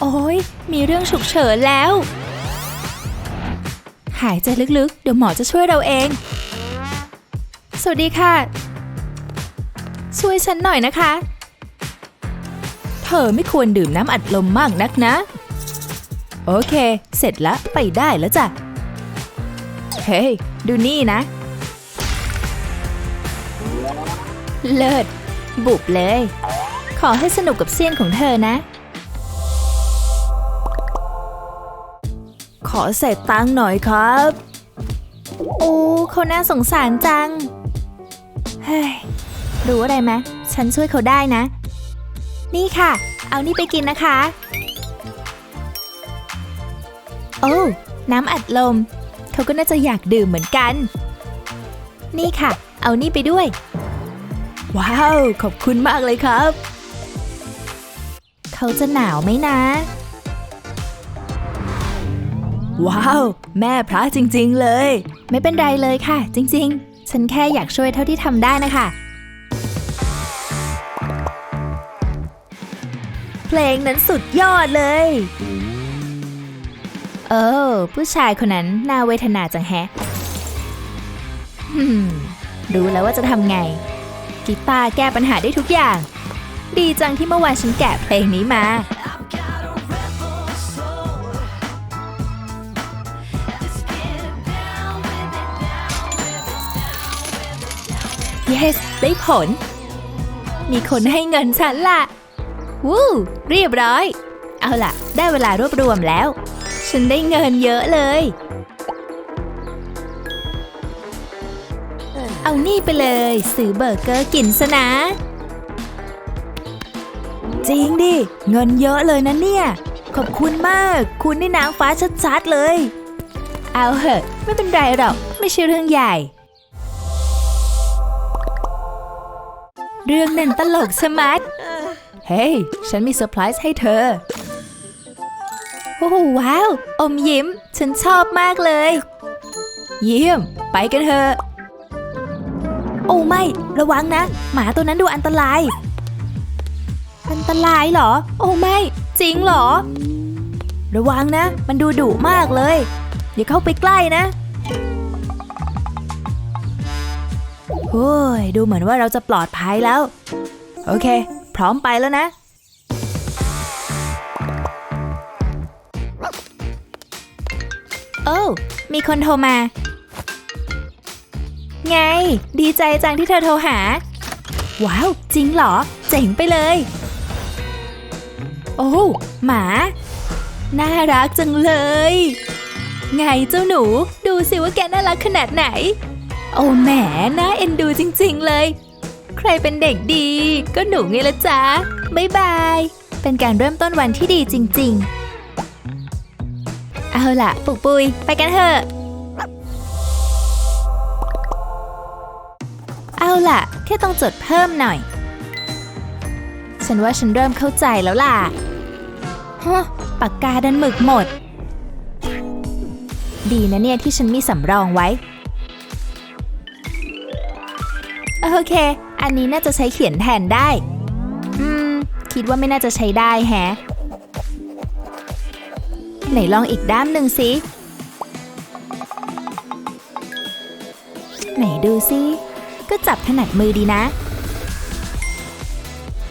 โอ้ยมีเรื่องฉุกเฉินแล้ว หายใจลึกๆ เดี๋ยวหมอจะช่วยเราเอง สวัสดีค่ะ ช่วยฉันหน่อยนะคะ เธอไม่ควรดื่มน้ำอัดลมมากนักนะ โอเค เสร็จแล้วไปได้แล้วจ้ะ เฮ้ย ดูนี่นะ เลิศ บุบเลย ขอให้สนุกกับเสี้ยนของเธอนะ ขอเศษตังค์หน่อยครับ โอ้เขาน่าสงสารจัง เฮ้ย รู้อะไรไหมฉันช่วยเขาได้นะ นี่ค่ะ เอานี่ไปกินนะคะ โอ้น้ำอัดลม เขาก็น่าจะอยากดื่มเหมือนกัน นี่ค่ะ เอานี่ไปด้วย ว้าว ขอบคุณมากเลยครับ เขาจะหนาวไหมนะ ว้าว แม่พระจริง ๆ เลย ไม่เป็นไรเลยค่ะ จริง ๆ ฉันแค่อยากช่วยเท่าที่ทำได้นะคะ เพลงนั้นสุดยอดเลย เออ ผู้ชายคนนั้นน่าเวทนาจังแฮะรู้แล้วว่าจะทำไง กีตาร์แก้ปัญหาได้ทุกอย่าง ดีจังที่เมื่อวานฉันแกะเพลงนี้มา yes ได้ผล มีคนให้เงินฉันล่ะ วู้เรียบร้อย เอาล่ะ ได้เวลารวบรวมแล้ว ฉันได้เงินเยอะเลย เอานี่ไปเลย ซื้อเบอร์เกอร์กินซะนะ จริงดิ เงินเยอะเลยนะเนี่ย ขอบคุณมาก คุณนี่นางฟ้าชัดๆเลย เอาเหอะ ไม่เป็นไรหรอก ไม่ใช่เรื่องใหญ่ เรื่องนั้นตลกสมัดเฮ้ย ฉันมีเซอร์ไพรส์ให้เธอ โอ้โหว้าว อมยิ้ม ฉันชอบมากเลย เยี่ยม ไปกันเถอะ โอ้ไม่ ระวังนะ หมาตัวนั้นดูอันตราย อันตรายเหรอ โอ้ไม่ จริงเหรอ ระวังนะ มันดูดุมากเลย อย่าเข้าไปใกล้นะ โอ้ยดูเหมือนว่าเราจะปลอดภัยแล้ว โอเค พร้อมไปแล้วนะ โอ้ มีคนโทรมา ไง ดีใจจังที่เธอโทรหา ว้าว จริงเหรอ เจ๋งไปเลย โอ้ หมา น่ารักจังเลย ไงเจ้าหนู ดูสิว่าแกน่ารักขนาดไหน โอ้แหมน่าเอ็นดูจริง ๆ เลย ใครเป็นเด็กดี ก็หนูไงละจ๊ะบ๊ายบาย เป็นการเริ่มต้นวันที่ดีจริง ๆ เอาล่ะ ปุกปุย ไปกันเถอะ เอาล่ะ แค่ต้องจดเพิ่มหน่อย ฉันว่าฉันเริ่มเข้าใจแล้วล่ะฮะปากกาดันหมึกหมด ดีนะเนี่ยที่ฉันมีสำรองไว้ โอเค อันนี้น่าจะใช้เขียนแทนได้ อืม คิดว่าไม่น่าจะใช้ได้แฮะ ไหนลองอีกด้ามหนึ่งสิ ไหนดูสิ ก็จับถนัดมือดีนะ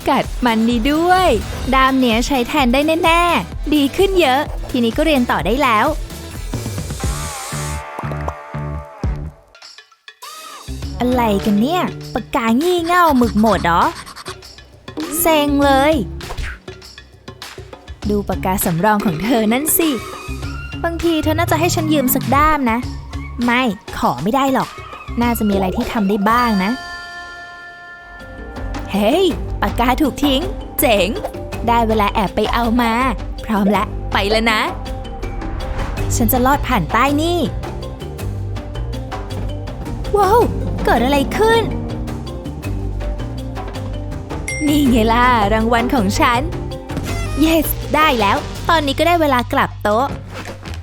กัดมันดีด้วย ด้ามเนี้ยใช้แทนได้แน่ ๆ ดีขึ้นเยอะ ทีนี้ก็เรียนต่อได้แล้ว อะไรกันเนี่ยปากกางี่เง่าหมึกหมดเหรอเซ็งเลย ดูปากกาสำรองของเธอนั่นสิ บางทีเธอน่าจะให้ฉันยืมสักด้ามนะ ไม่ขอไม่ได้หรอก น่าจะมีอะไรที่ทำได้บ้างนะ เฮ้ย ปากกาถูกทิ้ง เจ๋ง ได้เวลาแอบไปเอามา พร้อมแล้วไปแล้วนะ ฉันจะลอดผ่านใต้นี่ ว้าว เกิดอะไรขึ้น นี่ไงล่ะ รางวัลของฉัน yes ได้แล้ว ตอนนี้ก็ได้เวลากลับโต๊ะ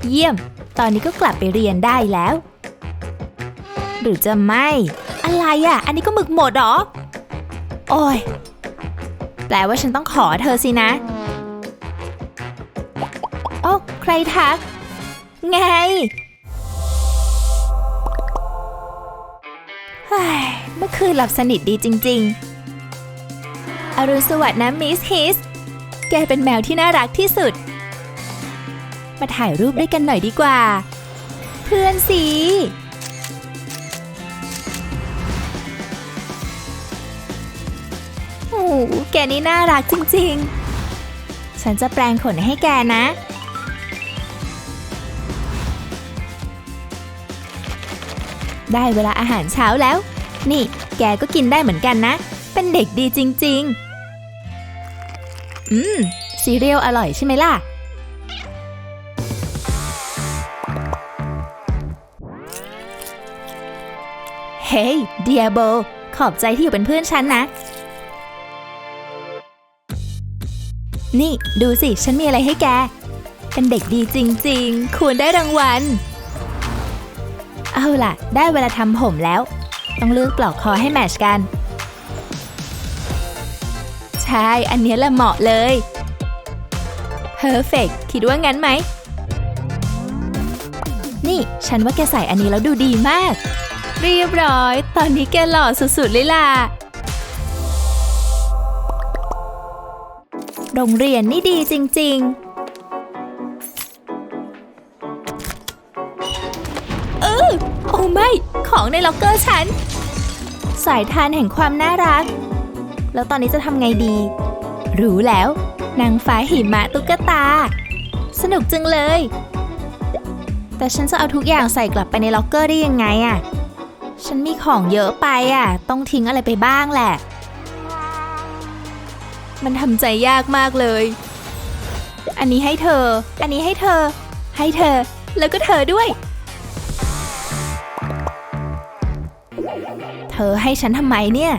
เยี่ยม ตอนนี้ก็กลับไปเรียนได้แล้ว หรือจะไม่ อะไรอะ อันนี้ก็หมึกหมดหรอ โอ้ย แปลว่าฉันต้องขอเธอสินะใครทัก ไง เมื่อคืนหลับสนิทดีจริง ๆ อรุณสวัสดิ์นะมิสฮิส แกเป็นแมวที่น่ารักที่สุด มาถ่ายรูปด้วยกันหน่อยดีกว่า เพื่อนสีโอ้แกนี่น่ารักจริง ๆ ฉันจะแปลงขนให้แกนะ ได้เวลาอาหารเช้าแล้ว นี่ แกก็กินได้เหมือนกันนะ เป็นเด็กดีจริง ๆ อืม ซีเรียลอร่อยใช่ไหมล่ะ เฮ้ยเดียโบ ขอบใจที่อยู่เป็นเพื่อนฉันนะ นี่ ดูสิ ฉันมีอะไรให้แก เป็นเด็กดีจริง ๆ ควรได้รางวัล เอาล่ะ ได้เวลาทำผมแล้ว ต้องเลือกปลอกคอให้แมชกัน ใช่ อันนี้แหละเหมาะเลย Perfect คิดว่างั้นไหม นี่ ฉันว่าแกใส่อันนี้แล้วดูดีมาก เรียบร้อย ตอนนี้แกหล่อสุดๆเลยล่ะ โรงเรียนนี่ดีจริง ๆ ไม่ ของในล็อกเกอร์ฉัน สายทานแห่งความน่ารัก แล้วตอนนี้จะทำไงดี รู้แล้ว นางฟ้าหิมะตุ๊กตา สนุกจังเลย แต่ฉันจะเอาทุกอย่างใส่กลับไปในล็อกเกอร์ได้ยังไงอะฉันมีของเยอะไปอะ ต้องทิ้งอะไรไปบ้างแหละ มันทำใจยากมากเลย อันนี้ให้เธอ อันนี้ให้เธอ ให้เธอ แล้วก็เธอด้วย เธอให้ฉันทำไมเนี่ย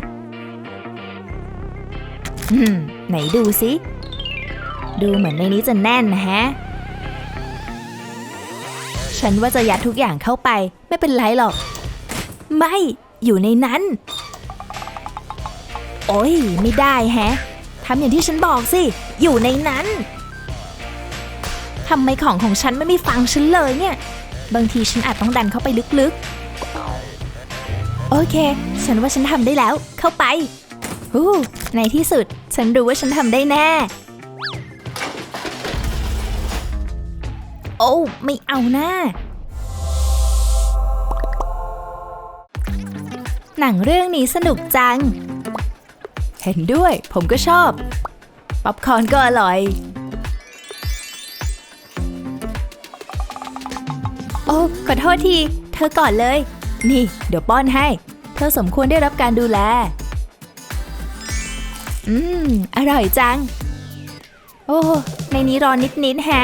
อืม ไหนดูสิ ดูเหมือนในนี้จะแน่นนะฮะ ฉันว่าจะยัดทุกอย่างเข้าไป ไม่เป็นไรหรอก ไม่ อยู่ในนั้น โอ้ย ไม่ได้แฮะทำอย่างที่ฉันบอกสิ อยู่ในนั้นทำไมของของฉันไม่มีฟังฉันเลยเนี่ย บางทีฉันอาจต้องดันเข้าไปลึกๆ โอเค ฉันว่าฉันทำได้แล้ว เข้าไปฮู้ในที่สุด ฉันรู้ว่าฉันทำได้แน่ โอ้ไม่เอาหน้า หนังเรื่องนี้สนุกจัง เห็นด้วย ผมก็ชอบ ป๊อปคอร์นก็อร่อย โอ้ขอโทษที เธอก่อนเลย นี่ เดี๋ยวป้อนให้ เธอสมควรได้รับการดูแล อืม อร่อยจัง โอ้ ในนี้ร้อนนิดๆแฮะ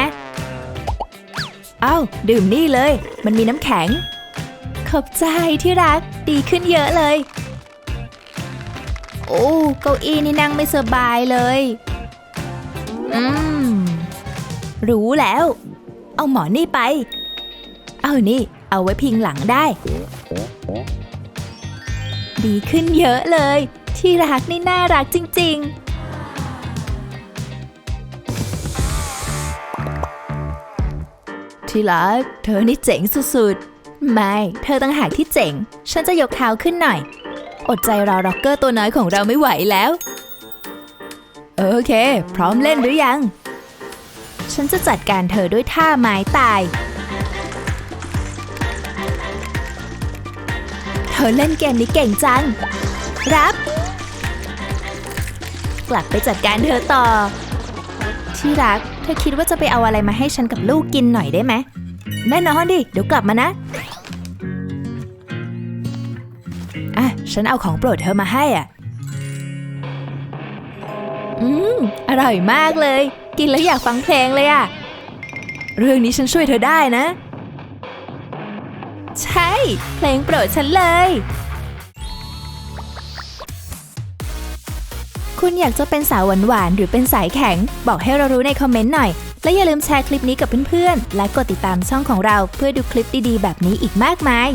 เอ้า ดื่มนี่เลย มันมีน้ำแข็ง ขอบใจที่รัก ดีขึ้นเยอะเลย โอ้ เก้าอี้นี่นั่งไม่สบายเลย อืม รู้แล้ว เอาหมอนี่ไป เอานี่เอาไว้พิงหลังได้ ดีขึ้นเยอะเลย ที่รักนี่น่ารักจริง ๆที่รักเธอนี่เจ๋งสุดๆ ไม่ เธอตั้งหากที่เจ๋ง ฉันจะยกเท้าขึ้นหน่อย อดใจรอร็อกเกอร์ตัวน้อยของเราไม่ไหวแล้ว โอเค พร้อมเล่นหรือยัง ฉันจะจัดการเธอด้วยท่าไม้ตาย อเล่นเกมนี้เก่งจัง รับ กลับไปจัดการเธอต่อ ที่รัก เธอคิดว่าจะไปเอาอะไรมาให้ฉันกับลูกกินหน่อยได้ไหม แน่นอนดิ เดี๋ยวกลับมานะ อะ ฉันเอาของโปรดเธอมาให้อะ อืม อร่อยมากเลย กินแล้วอยากฟังเพลงเลยอะ เรื่องนี้ฉันช่วยเธอได้นะ ใช่ เพลงโปรดฉันเลย คุณอยากจะเป็นสาวหวานๆหรือเป็นสายแข็ง บอกให้เรารู้ในคอมเมนต์หน่อย และอย่าลืมแชร์คลิปนี้กับเพื่อนๆ และกดติดตามช่องของเราเพื่อดูคลิปดีๆ แบบนี้อีกมากมาย